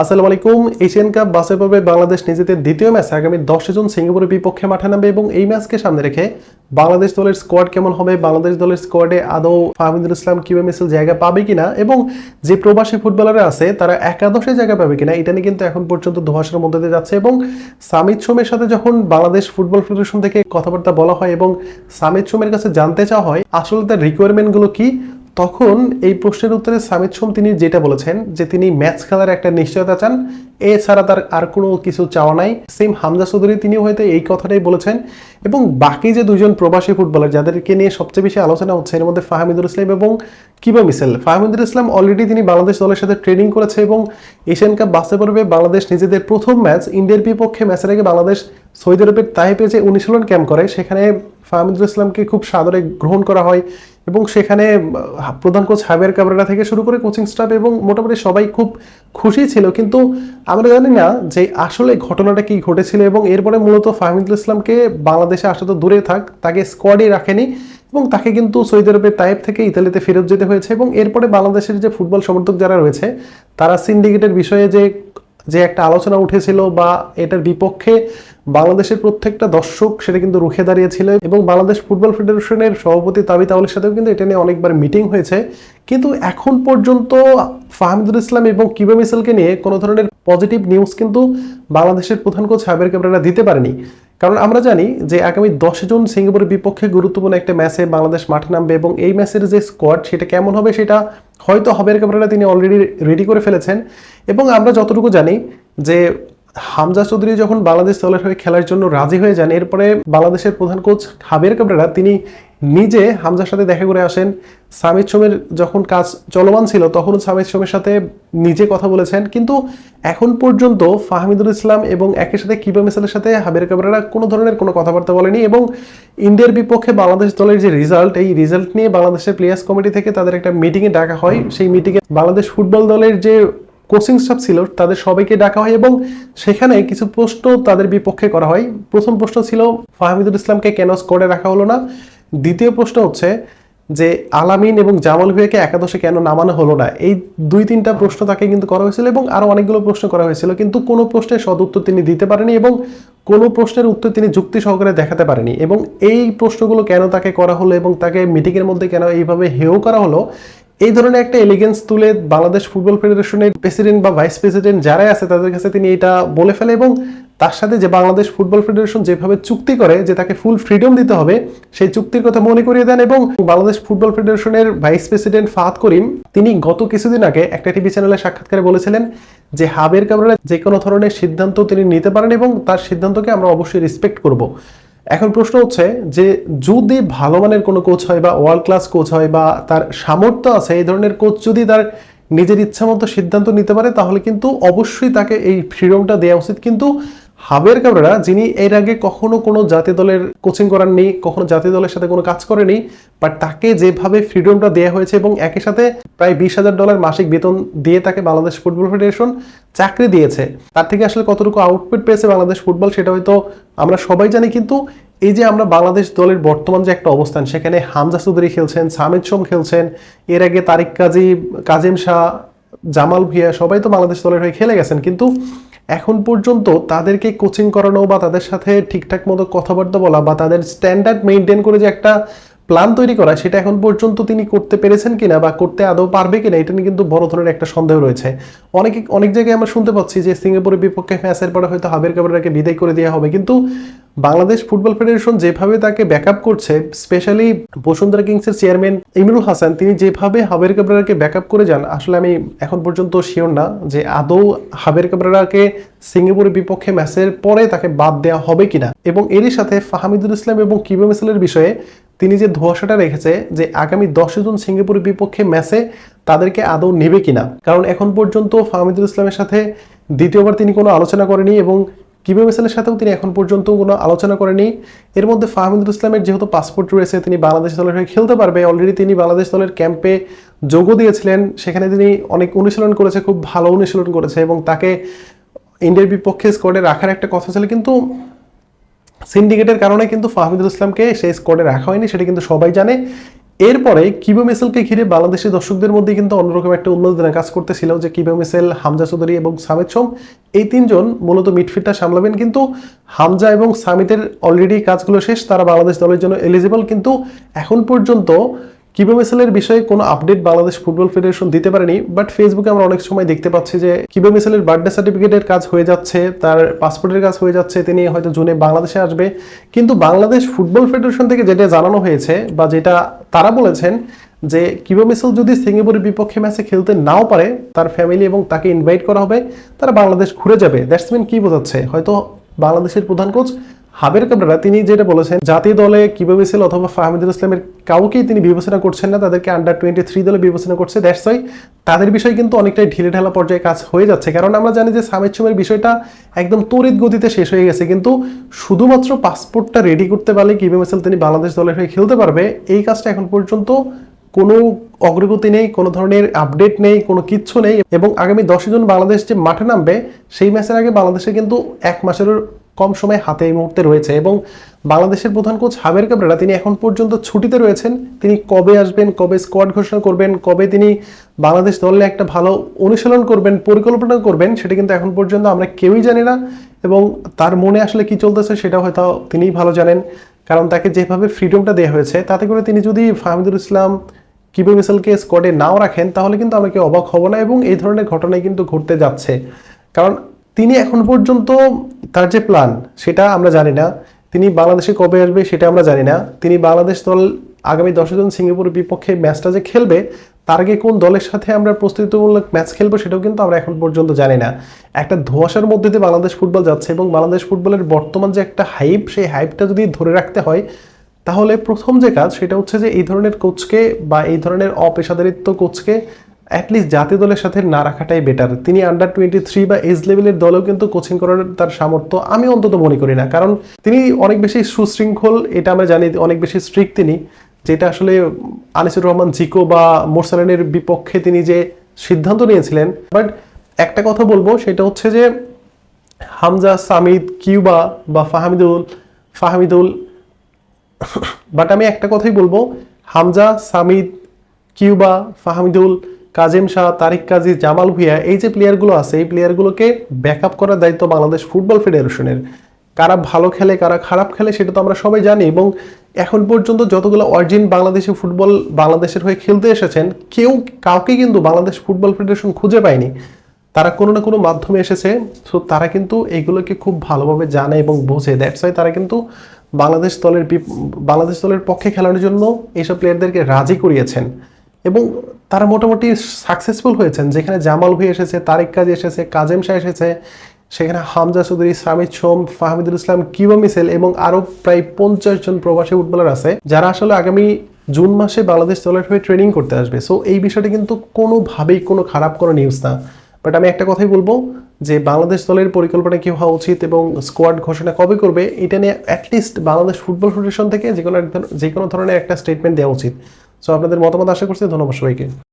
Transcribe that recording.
আসসালামু আলাইকুম, Asian cup বাসে পর্বে বাংলাদেশ নিজেদের দ্বিতীয় ম্যাচ, আগামী দশে জুন সিঙ্গাপুরের বিপক্ষে মাঠে নামবে এবং এই ম্যাচকে সামনে রেখে বাংলাদেশ দলের স্কোয়াড কেমন হবে, বাংলাদেশ দলের স্কোয়াডে আদৌ ফাহমিদুল ইসলাম কিউএ মিসেল জায়গা পাবে কিনা এবং যে প্রবাসী ফুটবলাররা আছে, তারা একাদশে জায়গা পাবে কিনা, এটা নিয়ে কিন্তু এখন পর্যন্ত ধোয়াশার মধ্যে দিয়ে যাচ্ছে এবং সামিদ সোমের সাথে যখন বাংলাদেশ ফুটবল ফেডারেশন থেকে কথাবার্তা বলা হয় এবং সামিদ সোমের কাছে জানতে চাওয়া হয়, আসলে তার রিকোয়ারমেন্টগুলো কি তখন এই প্রশ্নের উত্তরে সামিদ সোম তিনি যেটা বলেছেন যে তিনি ম্যাচ খেলার একটা নিশ্চয়তা চান, এছাড়া তার আর কোনো কিছু চাওয়া নাই। সেম হামজা চৌধুরী তিনিও হয়তো এই কথাটাই বলেছেন। এবং বাকি যে দুজন প্রবাসী ফুটবলার যাদেরকে নিয়ে সবচেয়ে বেশি আলোচনা হচ্ছে, এর মধ্যে ফাহমিদুল ইসলাম এবং কিবা মিসেল? ফাহমিদুল ইসলাম অলরেডি তিনি বাংলাদেশ দলের সাথে ট্রেনিং করেছে এবং এশিয়ান কাপ বাসে পড়বে বাংলাদেশ নিজেদের প্রথম ম্যাচ। ইন্ডিয়ার বিপক্ষে ম্যাচের আগে বাংলাদেশ সৌদি আরবের তাইপে যে অনুশীলন ক্যাম্প করে, সেখানে ফাহমিদুল ইসলামকে খুব সাদরে গ্রহণ করা হয়। এবং সেখানে প্রধান কোচ হাবের কাবরেরা থেকে শুরু করে কোচিং স্টাফ এবং মোটামুটি সবাই খুব খুশি ছিল। কিন্তু আমরা জানি না যে আসলে ঘটনাটা কি ঘটেছিল এবং এরপরে মূলত ফাহমিদুল ইসলামকে বাংলাদেশে আসা তো দূরে থাক, তাকে স্কোয়াডই রাখেনি এবং তাকে কিন্তু সৌদি আরবের তাইপ থেকে ইতালিতে ফেরত যেতে হয়েছে এবং এরপরে বাংলাদেশের যে ফুটবল সমর্থক যারা রয়েছে, তারা সিন্ডিকেটের বিষয়ে যে যে একটা আলোচনা উঠেছিল বা এটার বিপক্ষে বাংলাদেশের প্রত্যেকটা দর্শক সেটা কিন্তু রুখে দাঁড়িয়েছিল এবং বাংলাদেশ ফুটবল ফেডারেশনের সভাপতি তাবি তাওয়ালের সাথেও কিন্তু এটা নিয়ে অনেকবার মিটিং হয়েছে। কিন্তু এখন পর্যন্ত ফাহমিদুল ইসলাম এবং কিবা মিসেলকে নিয়ে কোনো ধরনের পজিটিভ নিউজ কিন্তু বাংলাদেশের প্রধান কোচ হাবের ক্যাবরারা দিতে পারেনি। কারণ আমরা জানি যে আগামী দশ জন সিঙ্গাপুরের বিপক্ষে গুরুত্বপূর্ণ একটা ম্যাচে বাংলাদেশ মাঠে নামবে এবং এই ম্যাচের যে স্কোয়াড সেটা কেমন হবে সেটা হয়তো হবের ক্যামেরাটা তিনি অলরেডি রেডি করে ফেলেছেন। এবং আমরা যতটুকু জানি যে হামজা চৌধুরী যখন বাংলাদেশ দলের হয়ে খেলার জন্য রাজি হয়ে যান, এরপরে বাংলাদেশের প্রধান কোচ হাবের কাবরেরা তিনি নিজে হামজার সাথে দেখা করে আসেন। সামিদ সোমের যখন কাজ চলমান ছিল তখনও সামিদ সোমের সাথে নিজে কথা বলেছেন। কিন্তু এখন পর্যন্ত ফাহমিদুল ইসলাম এবং একই সাথে কিবা মিসালের সাথে হাবের কাবরেরা কোনো ধরনের কোনো কথাবার্তা বলেনি এবং ইন্ডিয়ার বিপক্ষে বাংলাদেশ দলের যে রেজাল্ট এই রেজাল্ট নিয়ে বাংলাদেশের প্লেয়ার্স কমিটি থেকে তাদের একটা মিটিংয়ে ডাকা হয়। সেই মিটিংয়ে বাংলাদেশ ফুটবল দলের যে কোচিং স্টাফ ছিল, তাদের সবাইকে ডাকা হয় এবং সেখানে কিছু প্রশ্ন তাদের বিপক্ষে করা হয়। প্রথম প্রশ্ন ছিল, ফাহমিদুল ইসলামকে কেন স্কোয়াডে রাখা হলো না? দ্বিতীয় প্রশ্ন হচ্ছে যে, আলামিন এবং জামাল ভুয়াকে একাদশে কেন নামানো হলো না? এই দুই তিনটা প্রশ্ন তাকে কিন্তু করা হয়েছিল এবং আরও অনেকগুলো প্রশ্ন করা হয়েছিল, কিন্তু কোনো প্রশ্নের সদুত্তর তিনি দিতে পারেনি এবং কোনো প্রশ্নের উত্তর তিনি যুক্তি সহকারে দেখাতে পারেনি। এবং এই প্রশ্নগুলো কেন তাকে করা হলো এবং তাকে মিটিংয়ের মধ্যে কেন এইভাবে হেও করা হলো এই ধরনের একটা এলিগেন্স তুলে বাংলাদেশ ফুটবল ফেডারেশনের প্রেসিডেন্ট বা ভাইস প্রেসিডেন্ট যারাই আছে, তাদের কাছে তিনি এটা বলে ফেলে এবং তার সাথে যে বাংলাদেশ ফুটবল ফেডারেশন যেভাবে চুক্তি করে যে তাকে ফুল ফ্রিডম দিতে হবে, সেই চুক্তির কথা মনে করিয়ে দেন এবং বাংলাদেশ ফুটবল ফেডারেশনের ভাইস প্রেসিডেন্ট ফাহাদ করিম, তিনি গত কিছুদিন আগে একটা টিভি চ্যানেলে সাক্ষাৎকারে বলেছিলেন যে হাবের কাবরা যে কোনো ধরনের সিদ্ধান্ত তিনি নিতে পারেন এবং তার সিদ্ধান্তকে আমরা অবশ্যই রেসপেক্ট করব। এখন প্রশ্ন হচ্ছে যে যদি ভালো মানের কোনো কোচ হয় বা ওয়ার্ল্ড ক্লাস কোচ হয় বা তার সামর্থ্য আছে, এই ধরনের কোচ যদি তার নিজের ইচ্ছা মতো সিদ্ধান্ত নিতে পারে, তাহলে কিন্তু অবশ্যই তাকে এই ফ্রিডমটা দেওয়া উচিত। কিন্তু হাবের কাবরেরা, যিনি এর আগে কখনো কোনো জাতীয় দলের কোচিং করাননি, কখনো জাতীয় দলের সাথে কোনো কাজ করেনি বাট তাকে যেভাবে ফ্রিডমটা দেওয়া হয়েছে এবং একই সাথে প্রায় বিশ হাজার ডলার মাসিক বেতন দিয়ে তাকে বাংলাদেশ ফুটবল ফেডারেশন চাকরি দিয়েছে। তার থেকে আসলে কতটুকু আউটপুট পেয়েছে বাংলাদেশ ফুটবল, সেটা হয়তো আমরা সবাই জানি, কিন্তু এই যে আমরা বাংলাদেশ দলের বর্তমান যে একটা অবস্থান, সেখানে হামজা চৌধুরী খেলছেন, সামিদ সোম খেলছেন, এর আগে তারিক কাজী, কাজিম শাহ, জামাল ভিয়া সবাই তো বাংলাদেশ দলের হয়ে খেলে গেছেন, কিন্তু এখন পর্যন্ত তাদেরকে কোচিং করানো বা তাদের সাথে ঠিকঠাক মতো কথাবার্তা বলা বা তাদের স্ট্যান্ডার্ড মেনটেন করে যে একটা প্ল্যান তৈরি করা, সেটা এখন পর্যন্ত তিনি করতে পেরেছেন কিনা বা করতে আদৌ পারবে কিনা, এটা নিয়ে কিন্তু বড় ধরনের একটা সন্দেহ রয়েছে। অনেকে, অনেক জায়গায় আমরা শুনতে পাচ্ছি যে সিঙ্গাপুরের বিপক্ষে ম্যাচের পরে হয়তো হাবের কাবরাকে বিদায় করে দেওয়া হবে। কিন্তু বাংলাদেশ ফুটবল ফেডারেশন যেভাবে তাকে ব্যাকআপ করছে স্পেশালি বসুন্ধরা কিংসের চেয়ারম্যান ইমরুল হাসান, তিনি যেভাবে হাবের কাবরাকে ব্যাকআপ করে যান, আসলে আমি এখন পর্যন্ত শিওর না যে আদৌ হাবের কাবরাকে সিঙ্গাপুরের বিপক্ষে ম্যাচের পরে তাকে বাদ দেওয়া হবে কিনা। এবং এরই সাথে ফাহামিদুল ইসলাম এবং কিবা মিসেলের বিষয়ে তিনি যে ধোয়াশাটা রেখেছে যে আগামী দশ জন সিঙ্গাপুরের বিপক্ষে ম্যাচে তাদেরকে আদৌ নেবে কিনা। কারণ এখন পর্যন্ত ফাহমিদুল ইসলামের সাথে দ্বিতীয়বার তিনি কোনো আলোচনা করেনি এবং কিবে মিসালের সাথেও তিনি এখন পর্যন্ত কোনো আলোচনা করেনি। এর মধ্যে ফাহমিদুল ইসলামের যেহেতু পাসপোর্ট রয়েছে, তিনি বাংলাদেশ দলের হয়ে খেলতে পারবে। অলরেডি তিনি বাংলাদেশ দলের ক্যাম্পে যোগও দিয়েছিলেন। সেখানে তিনি অনেক অনুশীলন করেছে, খুব ভালো অনুশীলন করেছে এবং তাকে ইন্ডিয়ার বিপক্ষে স্কোয়াডে রাখার একটা কথা ছিল। কিন্তু সিন্ডিকেটের কারণে কিন্তু ফাহমিদুল ইসলামকে সেই স্কোয়াডে রাখা হয়নি, সেটা কিন্তু সবাই জানে। এরপরে কিবো মিসেলকে ঘিরে বাংলাদেশের দর্শকদের মধ্যে কিন্তু অন্যরকম একটা উন্মাদনা কাজ করতেছিল যে কিবো মিসেল, হামজা চৌধুরী এবং সামিদ সোম, এই তিনজন মূলত মিডফিল্ডটা সামলাবেন কিন্তু হামজা এবং সামিদের অলরেডি কাজগুলো শেষ, তারা বাংলাদেশ দলের জন্য এলিজিবল কিন্তু এখন পর্যন্ত কিবো মিসেলের বিষয়ে কোনো আপডেট বাংলাদেশ ফুটবল ফেডারেশন দিতে পারেনি? বাট ফেসবুকে আমরা অনেক সময় দেখতে পাচ্ছি যে কিবো মিসেলের বার্থডে সার্টিফিকেটের কাজ হয়ে যাচ্ছে, তার পাসপোর্টের কাজ হয়ে যাচ্ছে, তিনি হয়তো জুনে বাংলাদেশে আসবে। কিন্তু বাংলাদেশ ফুটবল ফেডারেশন থেকে যেটা জানানো হয়েছে বা যেটা তারা বলেছেন যে কিবো মিসেল যদি সিঙ্গাপুরের বিপক্ষে ম্যাচে খেলতে নাও পারে, তার ফ্যামিলি এবং তাকে ইনভাইট করা হবে, তারা বাংলাদেশ ঘুরে যাবে। দ্যাটস মিন কি বোঝাচ্ছে? হয়তো বাংলাদেশের প্রধান কোচ হাবের কাবরা তিনি যেটা বলেছেন জাতীয় দলে কীভাবে মিছিল অথবা ফাহমিদুল ইসলামের কাউকেই তিনি বিবেচনা করছেন না, তাদেরকে আন্ডার টোয়েন্টি থ্রি দলে বিবেচনা করছে দ্যাটস ওয়াই তাদের বিষয় কিন্তু অনেকটাই ঢিলে ঢালা পর্যায়ে কাজ হয়ে যাচ্ছে। কারণ আমরা জানি যে সামিদ সুমের বিষয়টা একদম তড়িৎ গতিতে শেষ হয়ে গেছে, কিন্তু শুধুমাত্র পাসপোর্টটা রেডি করতে পারলে কীভাবে মিছিল তিনি বাংলাদেশ দলের হয়ে খেলতে পারবে? এই কাজটা এখন পর্যন্ত কোনো অগ্রগতি নেই, কোনো ধরনের আপডেট নেই, কোনো কিচ্ছু নেই এবং আগামী দশই জন বাংলাদেশ যে মাঠে নামবে, সেই ম্যাচের আগে বাংলাদেশে কিন্তু এক মাসেরও কম সময় হাতে এই মুহূর্তে রয়েছে এবং বাংলাদেশের প্রধান কোচ হাবের কাবরেরা তিনি এখন পর্যন্ত ছুটিতে রয়েছেন। তিনি কবে আসবেন, কবে স্কোয়াড ঘোষণা করবেন, কবে তিনি বাংলাদেশ দলে একটা ভালো অনুশীলন করবেন, পরিকল্পনা করবেন, সেটা কিন্তু এখন পর্যন্ত আমরা কেউই জানি না এবং তার মনে আসলে কি চলতেছে সেটা হয়তো তিনিই ভালো জানেন। কারণ তাকে যেভাবে ফ্রিডমটা দেওয়া হয়েছে, তাতে করে তিনি যদি ফাহমিদুল ইসলাম, কিবু মিসালকে স্কোয়াডে নাও রাখেন, তাহলে কিন্তু আমরা কেউ অবাক হব না এবং এই ধরনের ঘটনাই কিন্তু ঘটতে যাচ্ছে। কারণ তিনি এখন পর্যন্ত তার যে প্ল্যান সেটা আমরা জানি না। তিনি বাংলাদেশে কবে আসবে, সেটা আমরা জানি না। তিনি বাংলাদেশ দল আগামী দশজন সিঙ্গাপুরের বিপক্ষে ম্যাচটা যে খেলবে, তার আগে কোন দলের সাথে আমরা প্রস্তুতিমূলক ম্যাচ খেলব সেটাও কিন্তু আমরা এখন পর্যন্ত জানি না। একটা ধোঁয়াশার মধ্যে দিয়ে বাংলাদেশ ফুটবল যাচ্ছে এবং বাংলাদেশ ফুটবলের বর্তমান যে একটা হাইপ সেই হাইপটা যদি ধরে রাখতে হয়, তাহলে প্রথম যে কাজ সেটা হচ্ছে যে এই ধরনের কোচকে বা এই ধরনের অপেশাদারিত্ব কোচকে অ্যাটলিস্ট জাতীয় দলের সাথে না রাখাটাই বেটার তিনি আন্ডার টোয়েন্টি থ্রি বা এজ লেভেলের দলেও কিন্তু কোচিং করার তার সামর্থ্য আমি অন্তত মনে করি না। কারণ তিনি অনেক বেশি সুশৃঙ্খল, এটা আমরা জানি, অনেক বেশি স্ট্রিক্ট তিনি, যেটা আসলে আনিসুর রহমান, জিকো বা মোরসালানের বিপক্ষে তিনি যে সিদ্ধান্ত নিয়েছিলেন। বাট একটা কথা বলব, সেটা হচ্ছে যে হামজা সামিদ কিউবা বা ফাহামিদুল ফাহামিদুল বাট আমি একটা কথাই বলব, হামজা, সামিদ, কিউবা, ফাহামিদুল কাজেম শাহ, তারিক কাজী, জামাল ভুইয়া, এই যে প্লেয়ারগুলো আছে, এই প্লেয়ারগুলোকে ব্যাকআপ করার দায়িত্ব বাংলাদেশ ফুটবল ফেডারেশনের। কারা ভালো খেলে, কারা খারাপ খেলে, সেটা তো আমরা সবাই জানি এবং এখন পর্যন্ত যতগুলো অরিজিন বাংলাদেশে ফুটবল বাংলাদেশের হয়ে খেলতে এসেছেন, কেউ কাউকে কিন্তু বাংলাদেশ ফুটবল ফেডারেশন খুঁজে পায়নি। তারা কোনো না কোনো মাধ্যমে এসেছে সো তারা কিন্তু এগুলোকে খুব ভালোভাবে জানে এবং বোঝে। দ্যাটস ওয়াই তারা কিন্তু বাংলাদেশ দলের বাংলাদেশ দলের পক্ষে খেলানোর জন্য এইসব প্লেয়ারদেরকে রাজি করিয়েছেন। এবং তারা মোটামুটি সাকসেসফুল হয়েছেন। যেখানে জামাল ভুই এসেছে, তারেক কাজী এসেছে, কাজেম শাহ এসেছে, সেখানে হামজা চৌধুরী, সামিদ সোম, ফাহমিদুল ইসলাম, কিবা মিসেল এবং আরও প্রায় পঞ্চাশ জন প্রবাসী ফুটবলার আছে, যারা আসলে আগামী জুন মাসে বাংলাদেশ দলের হয়ে ট্রেনিং করতে আসবে। সো এই বিষয়টা কিন্তু কোনোভাবেই কোনো খারাপ কোনো নিউজ না। বাট আমি একটা কথাই বলব যে, বাংলাদেশ দলের পরিকল্পনা কি হওয়া উচিত এবং স্কোয়াড ঘোষণা কবে করবে, এটা নিয়ে অ্যাটলিস্ট বাংলাদেশ ফুটবল ফেডারেশন থেকে যে কোনো যে কোনো ধরনের একটা স্টেটমেন্ট দেওয়া উচিত। সো আপনাদের মতামত আশা করছি ধন্যবাদ সবাইকে।